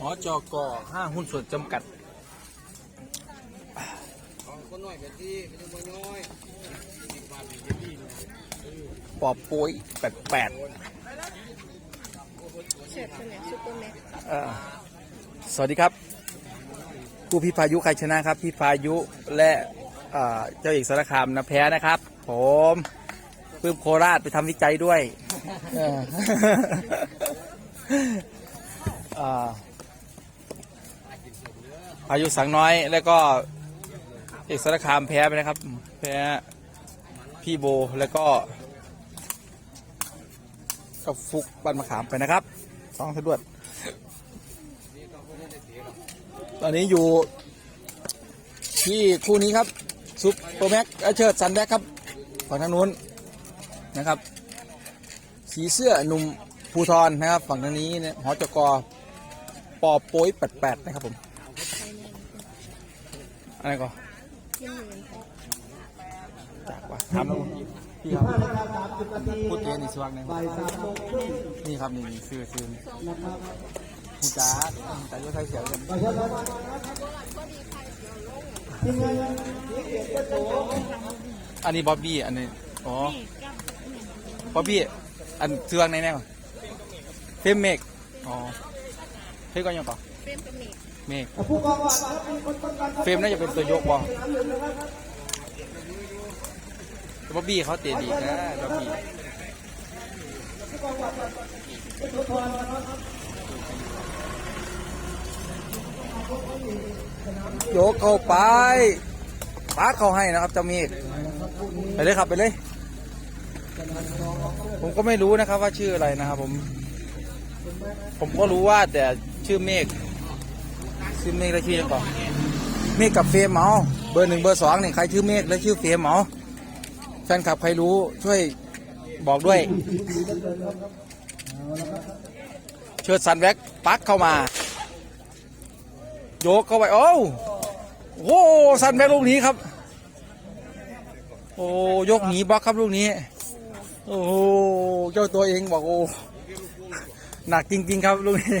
หอจกห้างหุ้นส่วนจำกัดคนน้อยแบบที่ไม่ต้องน้อยปอบปุ้ยแปดแปดเฉิดเป็นแบบซุปเปอร์แม็กซ์เอ่อสวัสดีครับผู้พี่พายุใครชนะครับ พี่พายุและเอ่อเจ้าเอกสารคามนะแพ้นะครับ ผมปื้มโคราชไปทำวิจัยด้วยเออเอายุสังน้อยแล้วก็เอกสารคามแพ้ไปนะครับ แพ้พี่โบแล้วก็กับฟุกบ้านมะขามไปนะครับสองทะดวดตอนนี้อยู่ที่คู่นี้ครับซุปเปรแม็กเชิดซันแบ็กครับฝั่งทางนู้นนะครับ สีเสื้อหนุ่มภูทรนะครับ ฝั่งทางนี้เนี่ยหอจกปอโป้ยแปดแปดนะครับผม อะไรก็ที่หมื่นจากว่าถามพี่ครับพูดเจนี่สว่างนะครับนี่ครับนี่ซื้อซื้อคุณจ๋าแต่ยศไทยเสียกันอันนี้บ๊อบบี้อันนี้อ๋อบ๊อบบี้อันซื้อวางไหนแน่ก่อนเฟมเมกอ๋อเฮ้ยก็ยังต่อเฟมกับเมก เมกเฟรมน่าจะเป็นตัวยกบอบ๊อบบี้เขาเตะดีนะบ๊อบบี้โยกเข้าไปป้าเขาให้นะครับเจ้าเมฆไปเลยครับไปเลย ผมก็ไม่รู้นะครับว่าชื่ออะไรนะครับผม ผมก็รู้ว่าแต่ชื่อเมฆ ชื่อเมฆและชื่อยังก่อนเมฆกับเฟรมเหมาเบอร์หนึ่งเบอร์สองเนี่ยใครชื่อเมฆและชื่อเฟรมเหมาแฟนคลับใครรู้ช่วยบอกด้วย เชิดสันแว็กปักเข้ามา โยกเข้าไปโอ้โหสันแว็กลูกนี้ครับ โอ้ยกหนีบล็อกครับลูกนี้ โอ้เจ้าตัวเองบอกโอ้หนักจริง ๆ ครับลูกนี้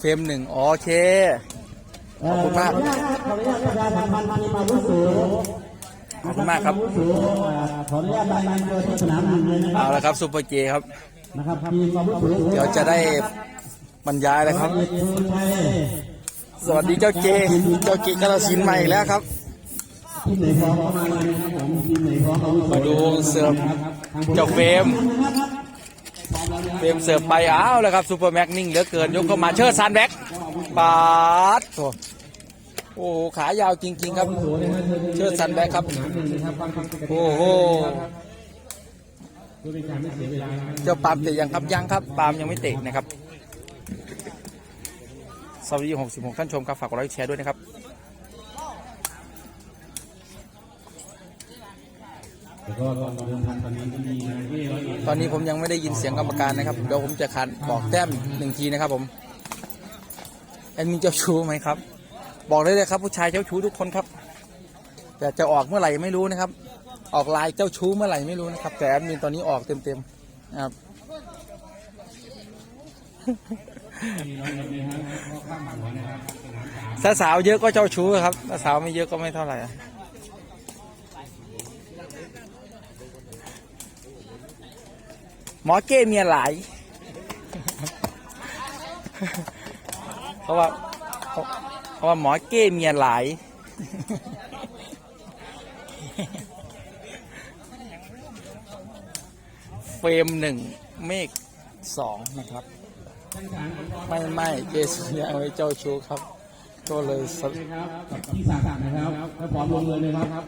เฟรมหนึ่งโอเค ขอบคุณมาก ขออนุญาตประชาสัมพันธ์พันธุ์มาวุโสขอบคุณมากครับวุโสขออนุญาตรายงานตัวที่สนามบินเลยนะครัเอาบละครับซูเปอร์เจครับ นะครับทีมมาวุโสเดี๋ยวจะได้บรรยายเลยครับ เอกชนไทยสวัสดีเจ้าเจ เจ้าเจกระสินธุ์ใหม่แล้วครับ ทีมไหนพร้อมเข้ามาเลยนะครับผมทีมไหนพร้อมอาวุโสมาดูเสิร์ฟเจ้าเฟรม เฟรมเสิร์ฟไปอ้าวแล้วครับซูเปอร์แม็กนิ่งเหลือเกินยกเข้ามาเชิดซันแบ็กปาดโถโอ้โหขายาวจริง ๆ ครับ เชิดซันแบ็กครับโอ้โหเจ้าปามเตะยังครับยังครับปามยังไม่เตะนะครับสวัสดี66ท่านชมครับฝากกดไลค์แชร์ด้วยนะครับ แล้วก็ตอนเดินทางตอนนี้ก็มีนะตอนนี้ผมยังไม่ได้ยินเสียงกรรมการนะครับ เดี๋ยวผมจะคันบอกแต้มหนึ่งทีนะครับผมแอดมินเจ้าชู้ไหมครับ บอกได้เลยครับ ผู้ชายเจ้าชู้ทุกคนครับ แต่จะออกเมื่อไหร่ไม่รู้นะครับ ออกลายเจ้าชู้เมื่อไหร่ไม่รู้นะครับ แต่แอดมินตอนนี้ออกเต็มๆนะครับถ้าสาวเยอะก็เจ้าชู้ครับถ้าสาวไม่เยอะก็ไม่เท่าไหร่อะ หมอเก้เมียหลาย เพราะว่า เพราะว่าหมอเก้เมียหลาย เฟรมหนึ่งเมฆสองนะครับ ไม่ไม่เจสุยเอาไว้เจ้าชู้ครับ ก็เลยสนะครับกับที่สาขานะครับถ้าพร้อมลงเลยนะครับ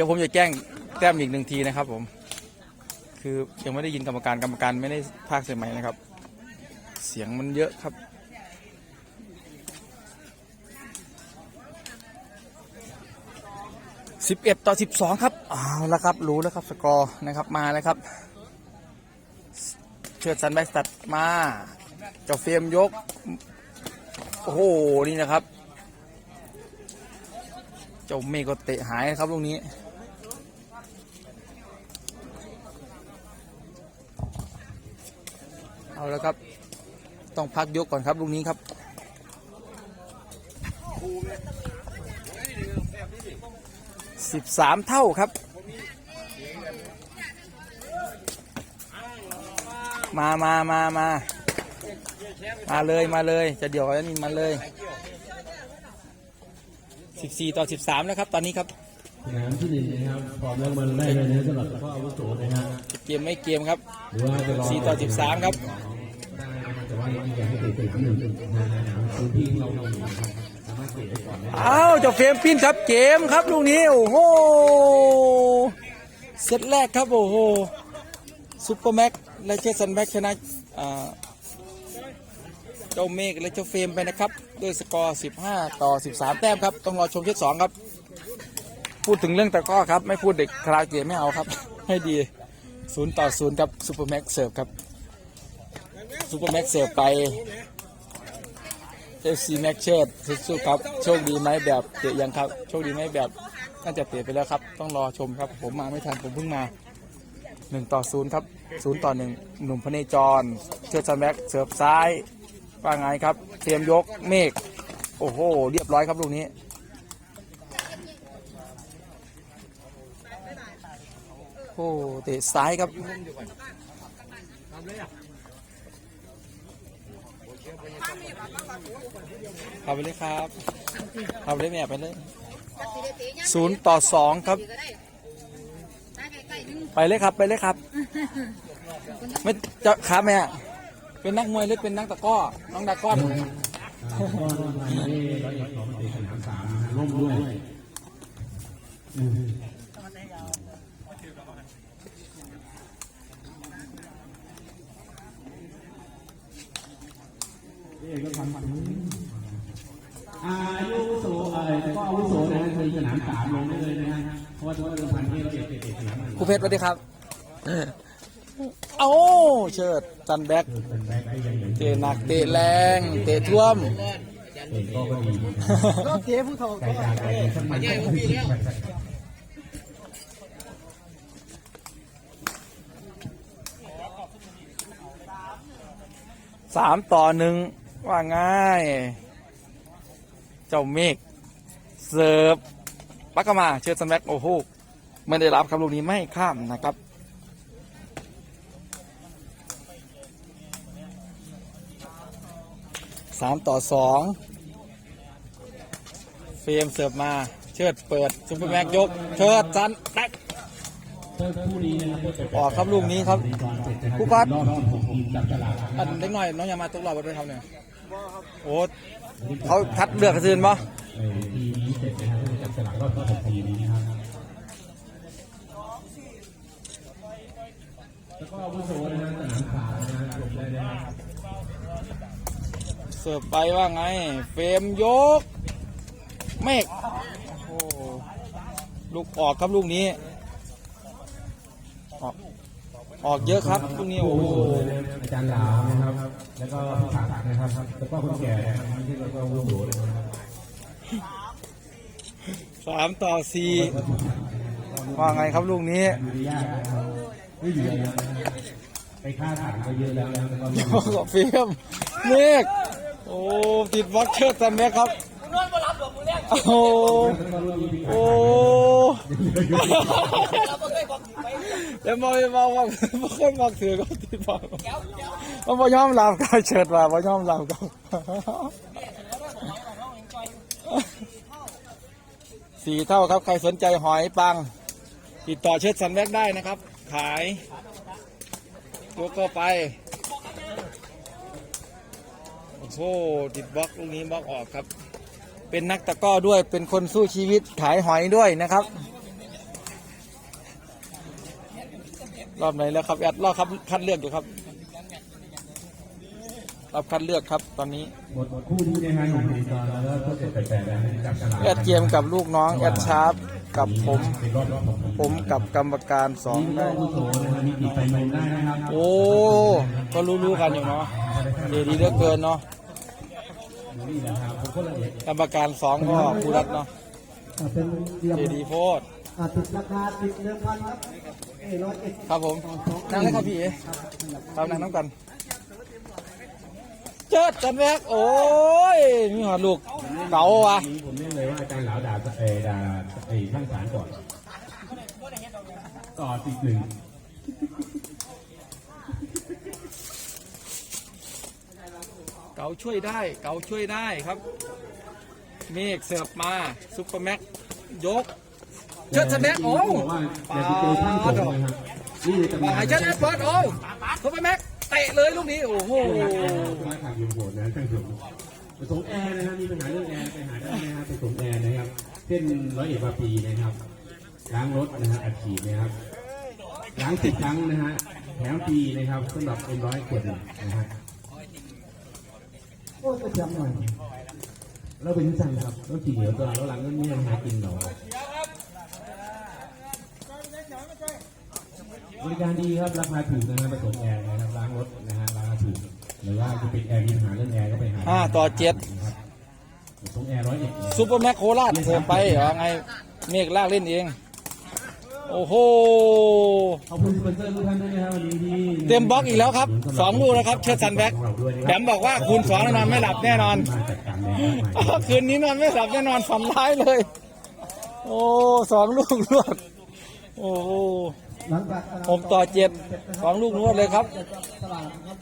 ดี๋ยวผมจะแจ้งแต้มอีกหนึ่งทีนะครับ ผม คือยังไม่ได้ยินกรรมการกรรมการไม่ได้ภาคเสียงใหมนะครับ เสียงมันเยอะครับสิบเอ็ดต่อสิบสองครับเอาและครับ รู้แล้วครับสกอร์นะครับมาแล้วครับ เชิดสันแบ็กสตัดมาเจ้าเฟรมยก โอ้โห นี่นะครับ เจ้าเมฆก็เตะหายครับลูกนี้ เอาแล้วครับ ต้องพักยกก่อนครับลูกนี้ครับสิบสามเท่าครับ มามามามามาเลยมาเลย จะเดี๋ยวกันนินมาเลยสิบสี่ต่อสิบสามแล้วครับ ตอนนี้ครับสนามที่หนึ่งนะครับพร้อมแล้วมันได้เลยนะสำหรับพ่ออาวุโสนะฮะเกมไม่เกมครับหรือว่าจะรอสี่ต่อสิบสามครับได้นะครับ แต่ว่าอยากให้เตะสนามหนึ่งนะพื้นที่เราเราครับสามารถเตะได้ก่อนได้อ้าวเจ้าเฟรมปิ้นครับเกมครับลูกนี้โอ้โหเซตแรกครับโอ้โหซุปเปอร์แม็กและเชสซันแบ็กชนะเจ้าเมฆและเจ้าเฟรมไปนะครับด้วยสกอร์ 15 ต่อ 13 แต้มครับ ต้องรอชมเซตสองครับ พูดถึงเรื่องตะก้อครับ ไม่พูดเด็กคาราเกะไม่เอาครับ ให้ดี 0 ต่อ 0 ครับซุปเปอร์แม็กเสิร์ฟครับ ซุปเปอร์แม็กเสิร์ฟไปเอฟซีแม็กเชิดสู้ครับ โชคดีไหมแบบเตะยังครับ โชคดีไหมแบบน่าจะเตะไปแล้วครับ ต้องรอชมครับ ผมมาไม่ทัน ผมเพิ่งมาหนึ่งต่อศูนย์ครับศูนย์ต่อหนึ่งหนุ่มพเนจร เชือดซันแบ็กเสิร์ฟซ้ายว่าไงครับ เตรียมยกเมฆโอ้โห เรียบร้อยครับลูกนี้โอ้เตะซ้ายครับ เอาไปเลยครับเอาไปเลยแม่ไปเลยศูนย์ต่อสองครับ ไปเลยครับไปเลยครับ ไม่จะครับแม่เป็นนักมวยหรือเป็นนักตะกร้อ น้องตะกร้อนก็ทางนี้ร้อยเอ็ดของเตะส นามสามนะฮะร่มด้วยอืมอายุโสเอ่อก็อาวุโสนะฮะคือสนามสามลงได้เลยนะฮะเพราะว่าทุกเดิมพันที่เราเก็บเก็บสนามหนึ่งครูเพชรสวัสดีครับ เอ้าเชิดจันแบ็กเป็นแบ็คได้ยังไงเตะหนักเตะแรง เตะท่วมเองก็ดีก็เจ๊ผู้ทองไก่ตาไก่สมัยก็มีแล้วสามต่อหนึ่ง ว่าง่าย เจ้าเมฆเสิร์ฟปักกามาเชิดสแม็กโอ้โหไม่ได้รับครับลูกนี้ไม่ข้ามนะครับสามต่อสองเฟรมเสิร์ฟมาเชิดเปิดซุปเปอร์แม็กยกเชิดสันแตกคู่นี้นะครับออกครับลูกนี้ครับผู้พัดรอบ16ทีมจับฉลากอันเล็กหน่อยน้องอยามาตกรอบไปด้วยครับเนี่ย โอ้เขาคัดเลือกกระสืนปะเออทีนี้เสร็จนะครับจับฉลากรอบ16ทีมนี้นะครับแล้วก็อาวุโสนะฮะสนามขาวนะฮะจบได้นะครับเสิร์ฟไปว่าไง เฟรมยก เมฆลูกออกครับลูกนี้ออก ออกเยอะครับลูกนี้โอ้โอ้โหโหอาจารย์ลาวนะครับ แล้วก็พี่ผักนะครับ แล้วก็คนแก่นะครับที่เราก็อาวุโสเลยนะครับสามต่อสี่ว่าไงครับลูกนี้อยู่ได้ยากนะครับไม่อยู่เลยนะไปค่าฐานก็เยอะแล้วนะแล้วก็มีโอ้โหเฟรมเมฆโอ้ติดบล็อกเชอร์ตันแม็กครับ โอ้โหโอ้แล้วมองไปมองว่าไม่เคยมองถือก็ติดบล็อกมันบ่ยอมรับก็เชิดว่าบ่ยอมรับก็สี่เท่าครับใครสนใจหอยปัง ติดต่อเชิดสันแม็กได้นะครับ ขายตัวก็ไปโอ้โหติดบล็อกลูกนี้บล็อกออกครับ เป็นนักตะกร้อด้วยเป็นคนสู้ชีวิตขายหอยด้วยนะครับ รอบไหนแล้วครับแอดรอบครับคัดเลือกอยู่ครับรอบคัดเลือกครับตอนนี้หมดคู่นี้นะฮะหนุ่มดีกรแล้วก็ผู้เจ็ดแปดแปดนะฮะจับฉลากแอดเกมกับลูกน้องแอดชาร์ปกับผมเป็นรอบรอบของผมกับกรรมการสองนี่ก็ได้อาวุโสนะฮะมีติดไฟนมได้นะครับโอ้ก็รู้ๆกันอยู่เนาะเดดีเหลือเกินเนาะนี่นะครับผม ก็ละเอียดกรรมการสองก็คูรัตเนาะอ่าเป็นเดียมเดดีโพดอ่าติดราคาติดเดิมพันครับเอ้ร้อยเอ็ดครับผมนั่งเลยครับพี่เอ๋ครับนั่งน้ำกัน เจิดจันแวกโอ้ยมีหัวลูกเก๋าว่ะนี้ผมเล่นเลยว่าอาจารย์เหลาด่าเออด่าไอ้ช่างสารก่อนต่อติดหนึ่ง เก๋าช่วยได้ เก๋าช่วยได้ครับ เมฆเสิร์ฟมาซุปเปอร์แม็กยกเชิดจันแวกโอ้บอกว่าอย่าไปเจอช่างผมนะครับนี่เลยจะมามาให้เชิดแอดเปิดโอ้ซุปเปอร์แม็กเตะเลยลูกนี้โอ้โหมาขับยูโบดนะช่างผมผสมแอร์นะครับมีปัญหาเรื่องแอร์ไปหาได้นะครับผสมแอร์นะครับเส้นร้อยเอ็ดวาปีนะครับล้างรถนะฮะอัดฉีดนะครับล้างสิบครั้งนะฮะแถมฟรีนะครับสำหรับเป็นร้อยขวดหนึ่งนะฮะ โอ้จะจำหน่อยเราเป็นสั่งครับรถขี่เหนียวตัวเราหลังก็เนี่ยหากินเราบริการดีครับราคาถูกนะฮะผสมแอร์นะครับล้างรถนะฮะราคาถูกหรือว่าจะเป็นแอร์มีปัญหาเรื่องแอร์ก็ไปหาห้าต่อเจ็ดนะครับผสมแอร์ร้อยเอ็ดซุปเปอร์แม็กโคราชเสิร์ฟไปเหรอไงเมฆลากเล่นเอง โอ้โห ขอบคุณสปอนเซอร์ทุกท่านด้วยนะครับวันนี้ที่เต็มบล็อกอีกแล้วครับสองลูกแล้วครับเชิดซันแบ็คของเราด้วยนะแถมบอกว่าคูณสองแน่นอนไม่หลับแน่นอนมาจัดการแดงมากอ้าวคืนนี้นอนไม่หลับแน่นอนฝันร้ายเลย โอ้สองลูกรวดโอ้โหหลังจากผมต่อเจ็ดสองลูกรวดเลยครับตลาดนะครับ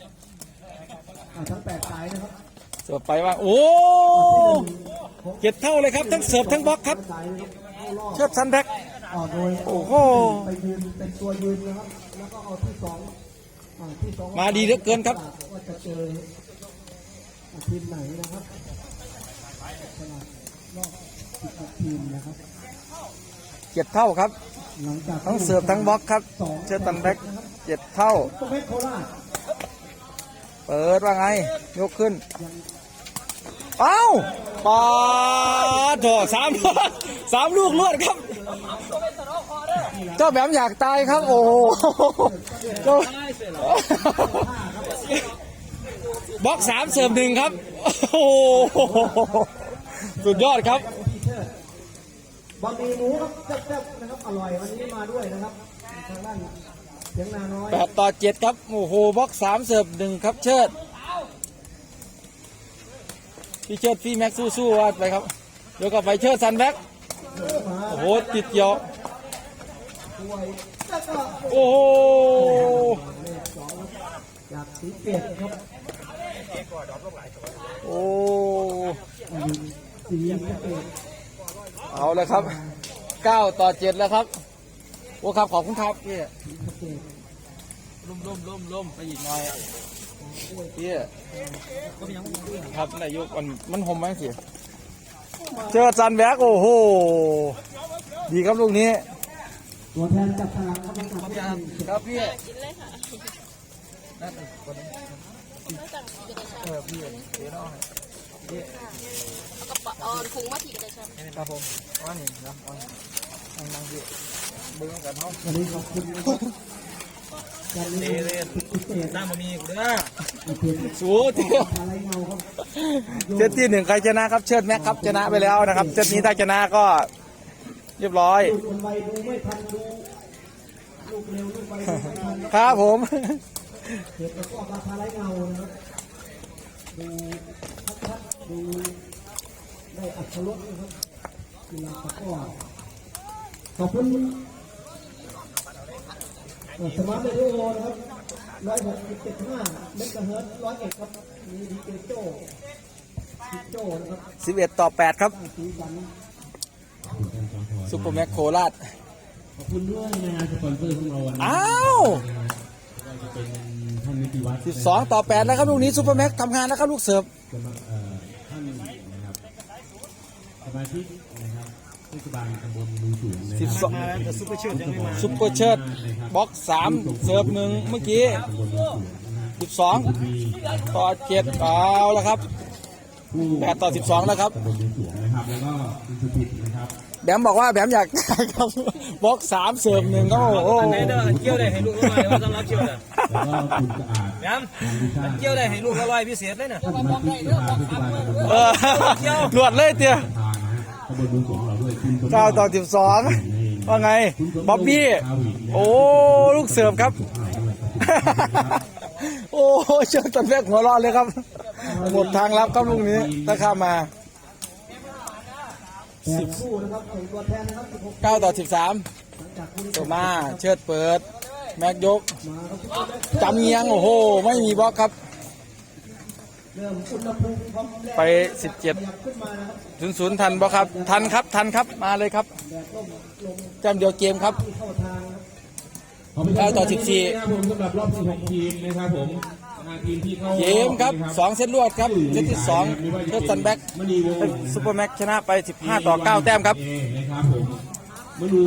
อ่าทั้งแปดสายนะครับเสิร์ฟไปว่า โอ้เจ็ดเท่าเลยครับ ทั้งเสิร์ฟทั้งบล็อกครับสายนะครับเข้ารอบเชิดซันแบ็ค อ่าโดยโอ้โห ไปยืนเป็นตัวยืนนะครับ แล้วก็เอาที่สองอ่าที่สองมาดีเหลือเกินครับ ว่าจะเจออ่าทีมไหนนะครับตลาดรอบสิบหกทีมนะครับ เจ็ดเท่าครับ หลังจากทั้งเสิร์ฟทั้งบล็อกครับ เชิดซันแบ็คเจ็ดเท่าต้องเพชรโคราชเปิดว่าไง ยกขึ้น เอ้าปาโถสามลูก สามลูกรวดครับ เจ้าแบมอยากตายครับ โอ้โหเจ้าบล็อกสามเสริมหนึ่งครับ โอ้โหสุดยอดครับบะหมี่หมูครับแซ่บๆนะครับอร่อยวันนี้มาด้วยนะครับทางด้านเสียงนาน้อยแปดต่อเจ็ดครับโอ้โหบล็อกสามเสิร์ฟหนึ่งครับ เชิดพี่เชิดพี่แม็กซ์สู้ๆว่าไปครับเดี๋ยวก็ไปเชิดซันแบ็กมา โอ้โหติดเยวด้วยแล้วก็โอ้โหองจากสีเกตครับโอ้สีสะเกเอาเลยครับเก้าต่อเจ็ดแล้วครับโอ้ครับขอบคุณครับพี่ล่มล่มล่มล่มไปอีกหน่อยพี่ครับนายกมันมันหอมไหมสิ เจอจันแบกโอ้โห ดีครับลูกนี้ ตัวแทนจากทางครับพี่ครับพี่กินเลยค่ะนั่นคนนี้เออพี่เดี๋ยวน้องกระเป๋าเอาถุงมาถีบเลยใช่ไหมครับผมว่านี่นะเอานั่งนั่งพี่เบิ้องกันเท่าวันนี้ขอบคุณ นะครับการเรียนพิเศษน้ำมันมีกูเด้อเพียงสู้เที่ยวอะไรเงาครับเซตที่หนึ่งใครชนะครับ เชิดแม็กครับชนะไปแล้วนะครับเซตนี้ถ้าชนะก็เรียบร้อยดูคนไวดูไม่ทันดูลูกเร็วลูกไวดูไม่ทันครับครับผมเกิดประกอบราคาไรเงานะครับดูชัดๆดูได้อัตรสนะครับกีฬาตะกร้อขอบคุณเอ่อ สมาร์ทเรดิโอนะครับร้อยหกสิบเจ็ดห้าเมกะเฮิร์ตร้อยเอ็ดครับ มีดีเจโจ้ดีโจ้นะครับ11ต่อ8ครับ สีสันซุปเปอร์แม็กโคราช ขอบคุณด้วยนะฮะสปอนเซอร์ของเราวันนี้อ้าว ก็จะเป็นท่านนิติวัฒน์12ต่อ8แล้วครับลูกนี้ซุปเปอร์แม็กทำงานแล้วครับลูกเสิร์ฟสมาเอ่อท่านนะครับสมาชิก นะครับซึ่งศบาลตำบลมือสูงนะสิบคสรัองแต่ซุปเปอร์เชิดยังไม่มาซุปเปอร์เชิดบล็อกสามเสิร์ฟหนึ่งเมื่อกี้ตำบลมือสูงนะฮะสิบสองมีต่อเจ็ดเอาแล้วครับผู้แปดต่อสิบสองแล้วครับ ตำบลมือสูงนะครับ แล้วก็คุณสุพิตนะครับแบมบอกว่าแบมอยากได้ครับบล็อกสามเสิร์ฟหนึ่งก็โอ้โหไหนเด้อเกี่ยวได้ให้ลูกละร้อยว่าสำหรับเกี่ยวเด้อแล้วก็คุณสะอาดย้ำเกี่ยวได้ให้ลูกละร้อยพิเศษเลยน่ะ ท่านสมาชิกสภาผู้สบาลตำบลเออรวดเลยเตี้ยทานนะฮะตำบลมือสูงเราด้วยคุณสมบัติ เก้าต่อสิบสองว่าไงบ๊อบบี้โอ้ลูกเสิร์ฟครับ โอ้เชิญตันแรกหัวเร้อนเลยครับ หมดทางรับครับลูกนี้ถ้าข้ามมาแปดคู่นะครับแข่งตัวแทนนะครับสิบหก9ต่อ13หลังจากคู่นี้ตัวมาเชิดเปิด แม็กยกมาครับซุปเปอร์แม็กซ์จำเงียงโอ้โห ไม่มีบล็อกครับ ไปขยับขึ้นมานะครับ17 0 0ทันบล็อกครับ ทันครับ ทันครับ มาเลยครับแดดร่มลมจำเดียวเกมครับที่เข้าทางครับเก้าต่อ14นะครับผมสำหรับรอบ16ทีมนะครับผมอ่าทีมที่เข้าเกมครับ2เซตรวดครับเซตที่2เชิดซันแบ็กมณีวงศ์ซูเปอร์แม็กชนะไป15ต่อ9แต้มครับเอนะครับผมมนู